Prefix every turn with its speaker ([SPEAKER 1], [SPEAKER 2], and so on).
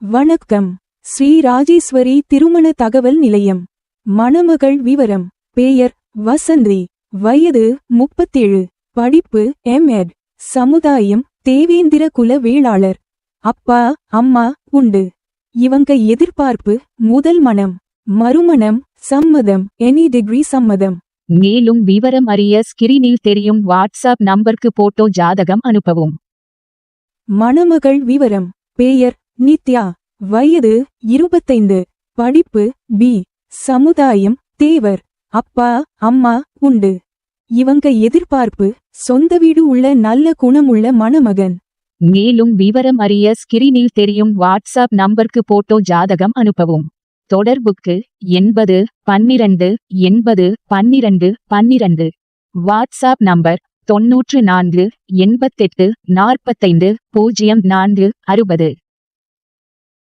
[SPEAKER 1] வணக்கம். ஸ்ரீ ராஜேஸ்வரி திருமண தகவல் நிலையம். மணமகள் விவரம். பெயர். வசந்தி. வயது முப்பத்தேழு. படிப்பு. எம்எட் சமுதாயம். தேவேந்திர குல வேளாளர். அப்பா அம்மா உண்டு. இவங்க எதிர்பார்ப்பு. முதல் மனம். மறுமணம். சம்மதம். எனி டிகிரி சம்மதம்.
[SPEAKER 2] மேலும் விவரம் அறிய ஸ்கிரீனில் தெரியும் வாட்ஸ்அப் நம்பருக்கு போட்டோ ஜாதகம் அனுப்பவும்.
[SPEAKER 1] மணமகள் விவரம். பெயர். நித்யா வயது இருபத்தைந்து படிப்பு பி சமுதாயம் தேவர் அப்பா அம்மா உண்டு. இவங்க எதிர்பார்ப்பு சொந்த வீடு உள்ள நல்ல குணமுள்ள மணமகன்.
[SPEAKER 2] மேலும் விவரம் அறிய ஸ்கிரீனில் தெரியும் வாட்ஸ்அப் நம்பருக்கு போட்டோ ஜாதகம் அனுப்பவும். தொடர்புக்கு எண்பது பன்னிரண்டு எண்பது பன்னிரண்டு பன்னிரண்டு. வாட்ஸ்அப் நம்பர் தொன்னூற்று நான்கு எண்பத்தெட்டு நாற்பத்தைந்து பூஜ்ஜியம் நான்கு அறுபது.